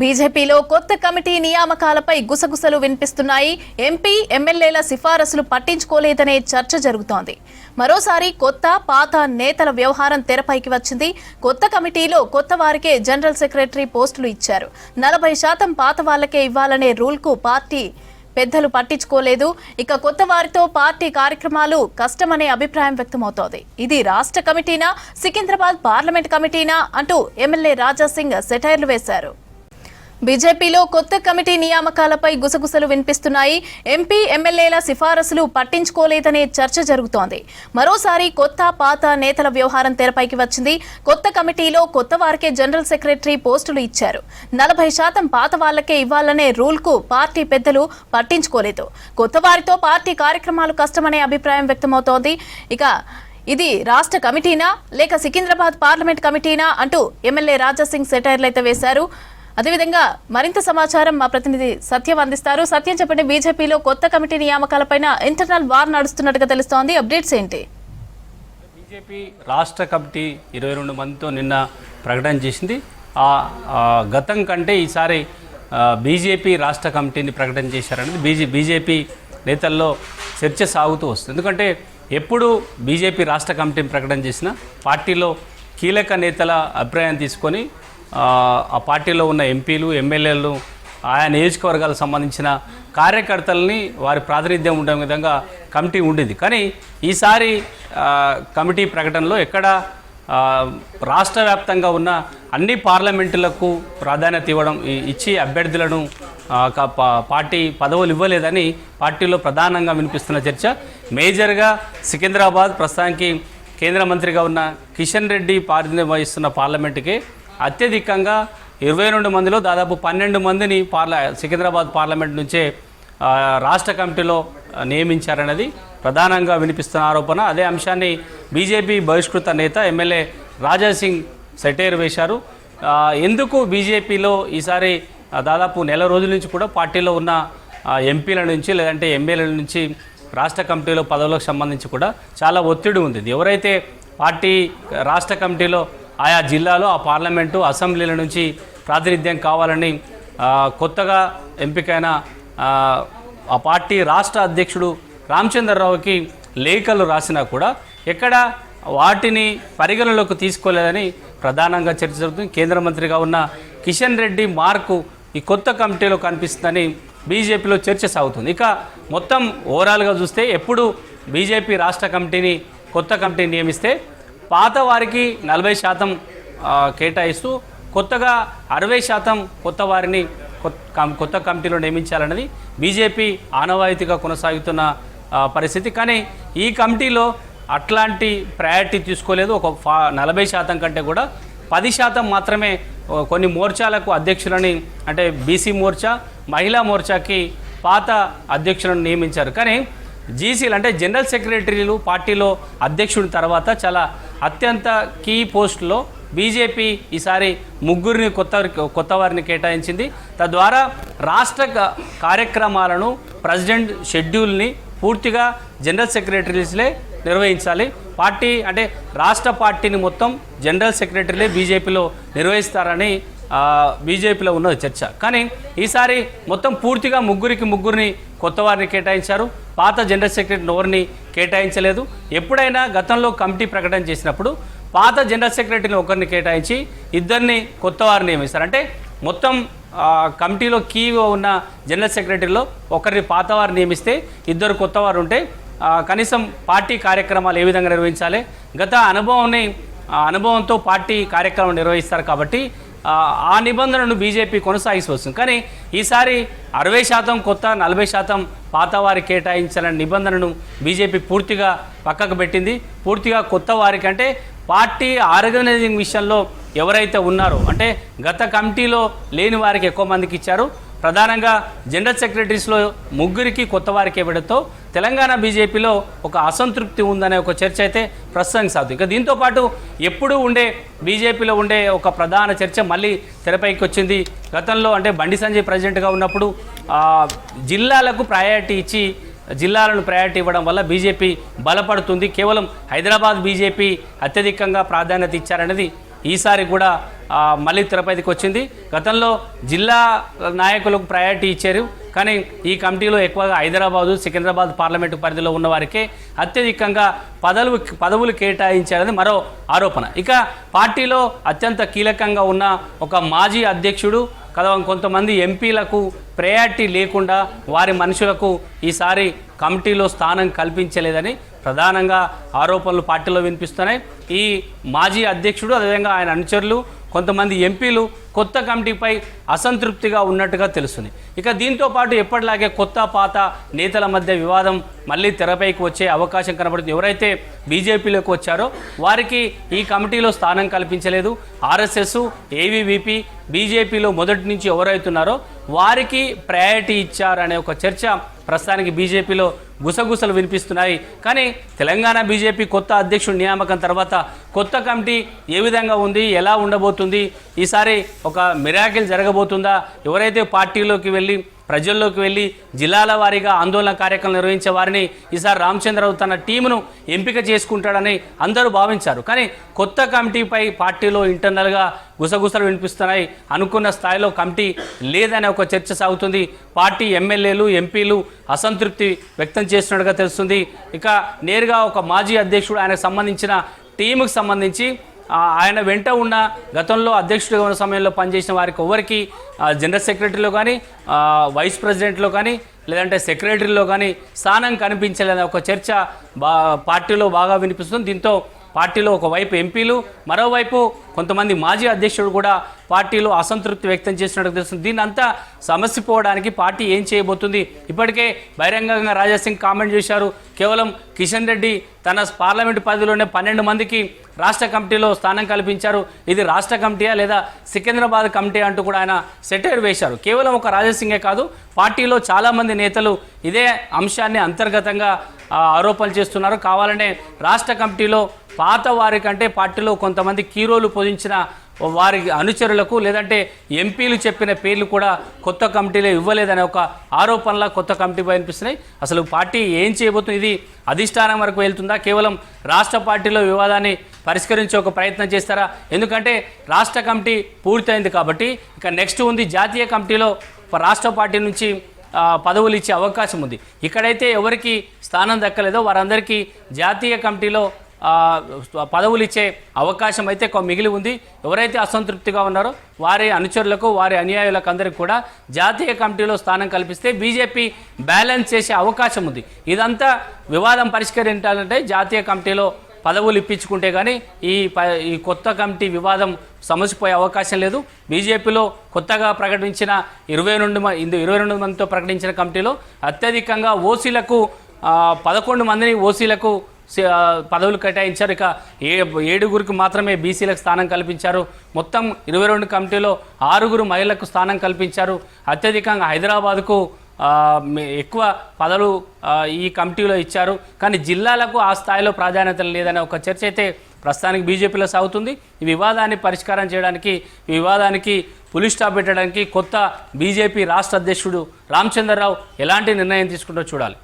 బీజేపీలో కొత్త కమిటీ నియామకాలపై గుసగుసలు వినిపిస్తున్నాయి. ఎంపీ ఎమ్మెల్యేల సిఫారసులు పట్టించుకోలేదనే చర్చ జరుగుతోంది. మరోసారి కొత్త పాత నేతల వ్యవహారం తెరపైకి వచ్చింది. కొత్త కమిటీలో కొత్త వారికే జనరల్ సెక్రటరీ పోస్టులు ఇచ్చారు. నలభై శాతం పాత వాళ్ళకే ఇవ్వాలనే రూల్కు పార్టీ పెద్దలు పట్టించుకోలేదు. ఇక కొత్త వారితో పార్టీ కార్యక్రమాలు కష్టమనే అభిప్రాయం వ్యక్తమవుతోంది. ఇది రాష్ట్ర కమిటీనా సికింద్రాబాద్ పార్లమెంట్ కమిటీనా అంటూ ఎమ్మెల్యే రాజాసింగ్ సెటైర్లు వేశారు. బీజేపీలో కొత్త కమిటీ నియామకాలపై గుసగుసలు వినిపిస్తున్నాయి. ఎంపీ ఎమ్మెల్యేల సిఫారసులు పట్టించుకోలేదనే చర్చ జరుగుతోంది. మరోసారి కొత్త పాత నేతల వ్యవహారం తెరపైకి వచ్చింది. కొత్త కమిటీలో కొత్త వారికే జనరల్ సెక్రటరీ పోస్టులు ఇచ్చారు. నలభై శాతం పాత వాళ్ళకే ఇవ్వాలనే రూల్కు పార్టీ పెద్దలు పట్టించుకోలేదు. కొత్త వారితో పార్టీ కార్యక్రమాలు కష్టమనే అభిప్రాయం వ్యక్తమవుతోంది. ఇక ఇది రాష్ట్ర కమిటీనా లేక సికింద్రాబాద్ పార్లమెంట్ కమిటీనా అంటూ ఎమ్మెల్యే రాజాసింగ్ సెటైర్లు అయితే వేశారు. అదేవిధంగా మరింత సమాచారం మా ప్రతినిధి సత్యం అందిస్తారు. సత్యం చెప్పండి బీజేపీలో కొత్త కమిటీ నియామకాలపైన ఇంటర్నల్ వార్ నడుస్తున్నట్టుగా తెలుస్తోంది. అప్డేట్స్ ఏంటి? బీజేపీ రాష్ట్ర కమిటీ ఇరవై రెండు మందితో నిన్న ప్రకటన చేసింది. ఆ గతం కంటే ఈసారి బీజేపీ రాష్ట్ర కమిటీని ప్రకటన చేశారనేది బీజే బీజేపీ నేతల్లో చర్చ సాగుతూ వస్తుంది. ఎందుకంటే ఎప్పుడు బీజేపీ రాష్ట్ర కమిటీని ప్రకటన చేసినా పార్టీలో కీలక నేతల అభిప్రాయం తీసుకొని ఆ, పార్టీలో ఉన్న ఎంపీలు ఎమ్మెల్యేలు ఆయా నియోజకవర్గాలకు సంబంధించిన కార్యకర్తలని వారి ప్రాతినిధ్యం ఉండే విధంగా కమిటీ ఉండేది. కానీ ఈసారి కమిటీ ప్రకటనలో ఎక్కడ రాష్ట్ర వ్యాప్తంగా ఉన్న అన్ని పార్లమెంటులకు ప్రాధాన్యత ఇవ్వడం ఇచ్చి అభ్యర్థులను పార్టీ పదవులు ఇవ్వలేదని పార్టీలో ప్రధానంగా వినిపిస్తున్న చర్చ. మేజర్గా సికింద్రాబాద్ ప్రస్తుతానికి కేంద్ర మంత్రిగా ఉన్న కిషన్ రెడ్డి ప్రాతినిధ్యం వహిస్తున్న పార్లమెంటుకి అత్యధికంగా ఇరవై రెండు మందిలో దాదాపు పన్నెండు మందిని పార్ల సికింద్రాబాద్ పార్లమెంట్ నుంచే రాష్ట్ర కమిటీలో నియమించారన్నది ప్రధానంగా వినిపిస్తున్న ఆరోపణ. అదే అంశాన్ని బీజేపీ బహిష్కృత నేత ఎమ్మెల్యే రాజా సింగ్ సెటైర్ వేశారు. ఎందుకు బీజేపీలో ఈసారి దాదాపు నెల రోజుల నుంచి కూడా పార్టీలో ఉన్న ఎంపీల నుంచి లేదంటే ఎమ్మెల్యేల నుంచి రాష్ట్ర కమిటీలో పదవులకు సంబంధించి కూడా చాలా ఒత్తిడి ఉంది. ఎవరైతే పార్టీ రాష్ట్ర కమిటీలో ఆయా జిల్లాలో ఆ పార్లమెంటు అసెంబ్లీల నుంచి ప్రాతినిధ్యం కావాలని కొత్తగా ఎంపికైన ఆ, ఆ పార్టీ రాష్ట్ర అధ్యక్షుడు రామచంద్రరావుకి లేఖలు రాసినా కూడా ఎక్కడ వాటిని పరిగణలోకి తీసుకోలేదని ప్రధానంగా చర్చ జరుగుతుంది. కేంద్ర మంత్రిగా ఉన్న కిషన్ రెడ్డి మార్కు ఈ కొత్త కమిటీలో కనిపిస్తుందని బీజేపీలో చర్చ సాగుతుంది. ఇక మొత్తం ఓవరాల్గా చూస్తే ఎప్పుడు బీజేపీ రాష్ట్ర కమిటీని కొత్త కమిటీని నియమిస్తే పాత వారికి నలభై శాతం కేటాయిస్తూ కొత్తగా అరవై శాతం కొత్త వారిని కొత్త కమిటీలో నియమించాలన్నది బీజేపీ ఆనవాయితీగా కొనసాగుతున్న పరిస్థితి. కానీ ఈ కమిటీలో అట్లాంటి ప్రయారిటీ తీసుకోలేదు. ఒక ఫా నలభై శాతం కంటే కూడా పది శాతం మాత్రమే కొన్ని మోర్చాలకు అధ్యక్షులని అంటే బీసీ మోర్చా మహిళా మోర్చాకి పాత అధ్యక్షులను నియమించారు. కానీ జీసీలు అంటే జనరల్ సెక్రటరీలు పార్టీలో అధ్యక్షుడి తర్వాత చాలా అత్యంత కీ పోస్టులో బీజేపీ ఈసారి ముగ్గురిని కొత్త కొత్త వారిని కేటాయించింది. తద్వారా రాష్ట్ర కార్యక్రమాలను ప్రెసిడెంట్ షెడ్యూల్ని పూర్తిగా జనరల్ సెక్రటరీస్లే నిర్వహించాలి. పార్టీ అంటే రాష్ట్ర పార్టీని మొత్తం జనరల్ సెక్రటరీలే బీజేపీలో నిర్వహిస్తారని బీజేపీలో ఉన్నది చర్చ. కానీ ఈసారి మొత్తం పూర్తిగా ముగ్గురికి ముగ్గురిని కొత్త వారిని కేటాయించారు. పాత జనరల్ సెక్రటరీ నోరుని కేటాయించలేదు. ఎప్పుడైనా గతంలో కమిటీ ప్రకటన చేసినప్పుడు పాత జనరల్ సెక్రటరీని ఒకరిని కేటాయించి ఇద్దరిని కొత్త వారిని నియమిస్తారు. అంటే మొత్తం కమిటీలో కీగా ఉన్న జనరల్ సెక్రటరీలో ఒకరిని పాతవారు నియమిస్తే ఇద్దరు కొత్తవారు ఉంటే కనీసం పార్టీ కార్యక్రమాలు ఏ విధంగా నిర్వహించాలి? గత అనుభవాన్ని అనుభవంతో పార్టీ కార్యక్రమం నిర్వహిస్తారు కాబట్టి ఆ, ఆ నిబంధనను బీజేపీ కొనసాగిస్తూ వస్తుంది కానీ ఈసారి అరవై శాతం కొత్త నలభై శాతం పాత వారి కేటాయించాలనే నిబంధనను బీజేపీ పూర్తిగా పక్కకు పెట్టింది. పూర్తిగా కొత్త వారికి అంటే పార్టీ ఆర్గనైజింగ్ విషయంలో ఎవరైతే ఉన్నారో అంటే గత కమిటీలో లేని వారికి ఎక్కువ మందికి ఇచ్చారు. ప్రధానంగా జనరల్ సెక్రటరీస్లో ముగ్గురికి కొత్త వారికి ఇవ్వడంతో తెలంగాణ బీజేపీలో ఒక అసంతృప్తి ఉందనే ఒక చర్చ అయితే ప్రస్తుతానికి సాగుతుంది. ఇంకా దీంతో పాటు ఎప్పుడూ ఉండే బీజేపీలో ఉండే ఒక ప్రధాన చర్చ మళ్ళీ తెరపైకి వచ్చింది. గతంలో అంటే బండి సంజయ్ ప్రెసిడెంట్గా ఉన్నప్పుడు జిల్లాలకు ప్రయారిటీ ఇచ్చి జిల్లాలను ప్రయారిటీ ఇవ్వడం వల్ల బీజేపీ బలపడుతుంది. కేవలం హైదరాబాద్ బీజేపీ అత్యధికంగా ప్రాధాన్యత ఇచ్చారనేది ఈసారి కూడా మళ్ళీ తెరపైకి వచ్చింది. గతంలో జిల్లా నాయకులకు ప్రయారిటీ ఇచ్చారు. కానీ ఈ కమిటీలో ఎక్కువగా హైదరాబాదు సికింద్రాబాద్ పార్లమెంటు పరిధిలో ఉన్న వారికే అత్యధికంగా పదవులు పదవులు కేటాయించారని మరో ఆరోపణ. ఇక పార్టీలో అత్యంత కీలకంగా ఉన్న ఒక మాజీ అధ్యక్షుడు కదా కొంతమంది ఎంపీలకు ప్రయారిటీ లేకుండా వారి మనుషులకు ఈసారి కమిటీలో స్థానం కల్పించలేదని ప్రధానంగా ఆరోపణలు పార్టీలో వినిపిస్తున్నాయి. ఈ మాజీ అధ్యక్షుడు అదేవిధంగా ఆయన అనుచరులు కొంతమంది ఎంపీలు కొత్త కమిటీపై అసంతృప్తిగా ఉన్నట్టుగా తెలుస్తుంది. ఇక దీంతో పాటు ఎప్పటిలాగే కొత్త పాత నేతల మధ్య వివాదం మళ్ళీ తెరపైకి వచ్చే అవకాశం కనబడుతుంది. ఎవరైతే బీజేపీలోకి వచ్చారో వారికి ఈ కమిటీలో స్థానం కల్పించలేదు. ఆర్ఎస్ఎస్ ఏవీవీపీ బీజేపీలో మొదటి నుంచి ఎవరైతున్నారో వారికి ప్రయారిటీ ఇచ్చారనే ఒక చర్చ ప్రస్తుతానికి బీజేపీలో గుసగుసలు వినిపిస్తున్నాయి. కానీ తెలంగాణ బీజేపీ కొత్త అధ్యక్షుడి నియామకం తర్వాత కొత్త కమిటీ ఏ విధంగా ఉంది ఎలా ఉండబోతుంది ఈసారి ఒక మిరాకిల్ జరగబోతుందా ఎవరైతే పార్టీలోకి వెళ్ళి ప్రజల్లోకి వెళ్ళి జిల్లాల వారీగా ఆందోళన కార్యక్రమం నిర్వహించే వారిని ఈసారి రామచంద్రరావు తన టీమును ఎంపిక చేసుకుంటాడని అందరూ భావించారు. కానీ కొత్త కమిటీపై పార్టీలో ఇంటర్నల్గా గుసగుసలు వినిపిస్తున్నాయి. అనుకున్న స్థాయిలో కమిటీ లేదనే ఒక చర్చ సాగుతుంది. పార్టీ ఎమ్మెల్యేలు ఎంపీలు అసంతృప్తి వ్యక్తం చేస్తున్నట్టుగా తెలుస్తుంది. ఇక నేరుగా ఒక మాజీ అధ్యక్షుడు ఆయనకు సంబంధించిన టీముకు సంబంధించి ఆయన వెంట ఉన్న గతంలో అధ్యక్షుడిగా ఉన్న సమయంలో పనిచేసిన వారికి ఎవరికి జనరల్ సెక్రటరీలో కానీ వైస్ ప్రెసిడెంట్లో కానీ లేదంటే సెక్రటరీలో కానీ స్థానం కనిపించలేదనే ఒక చర్చ బా పార్టీలో బాగా వినిపిస్తుంది. దీంతో పార్టీలో ఒకవైపు ఎంపీలు మరోవైపు కొంతమంది మాజీ అధ్యక్షుడు కూడా పార్టీలో అసంతృప్తి వ్యక్తం చేసినట్టు తెలుస్తుంది. దీన్ని అంతా సమస్యపోవడానికి పార్టీ ఏం చేయబోతుంది? ఇప్పటికే బహిరంగంగా రాజాసింగ్ కామెంట్ చేశారు. కేవలం కిషన్ రెడ్డి తన పార్లమెంటు పరిధిలోనే పన్నెండు మందికి రాష్ట్ర కమిటీలో స్థానం కల్పించారు. ఇది రాష్ట్ర కమిటీయా లేదా సికింద్రాబాద్ కమిటీ అంటూ కూడా ఆయన సెటైర్ వేశారు. కేవలం ఒక రాజాసింగే కాదు పార్టీలో చాలామంది నేతలు ఇదే అంశాన్ని అంతర్గతంగా ఆరోపణలు చేస్తున్నారు. కావాలనే రాష్ట్ర కమిటీలో పాత వారి కంటే పార్టీలో కొంతమంది కీరోలు పొదించిన వారి అనుచరులకు లేదంటే ఎంపీలు చెప్పిన పేర్లు కూడా కొత్త కమిటీలో ఇవ్వలేదనే ఒక ఆరోపణల కొత్త కమిటీ అనిపిస్తున్నాయి. అసలు పార్టీ ఏం చేయబోతుంది? ఇది అధిష్టానం వరకు వెళ్తుందా? కేవలం రాష్ట్ర పార్టీలో వివాదాన్ని పరిష్కరించే ఒక ప్రయత్నం చేస్తారా? ఎందుకంటే రాష్ట్ర కమిటీ పూర్తయింది కాబట్టి ఇక నెక్స్ట్ ఉంది జాతీయ కమిటీలో రాష్ట్ర పార్టీ నుంచి పదవులు ఇచ్చే అవకాశం ఉంది. ఇక్కడైతే ఎవరికి స్థానం దక్కలేదో వారందరికీ జాతీయ కమిటీలో పదవులు ఇచ్చే అవకాశం అయితే కొ- మిగిలి ఉంది. ఎవరైతే అసంతృప్తిగా ఉన్నారో వారి అనుచరులకు వారి అనుయాయులకు అందరికీ కూడా జాతీయ కమిటీలో స్థానం కల్పిస్తే బీజేపీ బ్యాలెన్స్ చేసే అవకాశం ఉంది. ఇదంతా వివాదం పరిష్కరించాలంటే జాతీయ కమిటీలో పదవులు ఇప్పించుకుంటే కానీ ఈ ప ఈ కొత్త కమిటీ వివాదం సమసిపోయే అవకాశం లేదు. బీజేపీలో కొత్తగా ప్రకటించిన ఇరవై రెండు మంది ఇందు ఇరవై రెండు మందితో ప్రకటించిన కమిటీలో అత్యధికంగా ఓసీలకు పదకొండు మందిని ఓసీలకు పదవులు కేటాయించారు. ఇక ఏ ఏడుగురికి మాత్రమే బీసీలకు స్థానం కల్పించారు. మొత్తం ఇరవై రెండు కమిటీలో ఆరుగురు మహిళలకు స్థానం కల్పించారు. అత్యధికంగా హైదరాబాద్కు ఎక్కువ పదవులు ఈ కమిటీలో ఇచ్చారు. కానీ జిల్లాలకు ఆ స్థాయిలో ప్రాధాన్యత లేదనే ఒక చర్చ అయితే ప్రస్తుతానికి బీజేపీలో సాగుతుంది. ఈ వివాదాన్ని పరిష్కారం చేయడానికి ఈ వివాదానికి పులి స్టాప్ పెట్టడానికి కొత్త బీజేపీ రాష్ట్ర అధ్యక్షుడు రామచంద్రరావు ఎలాంటి నిర్ణయం తీసుకుంటో చూడాలి.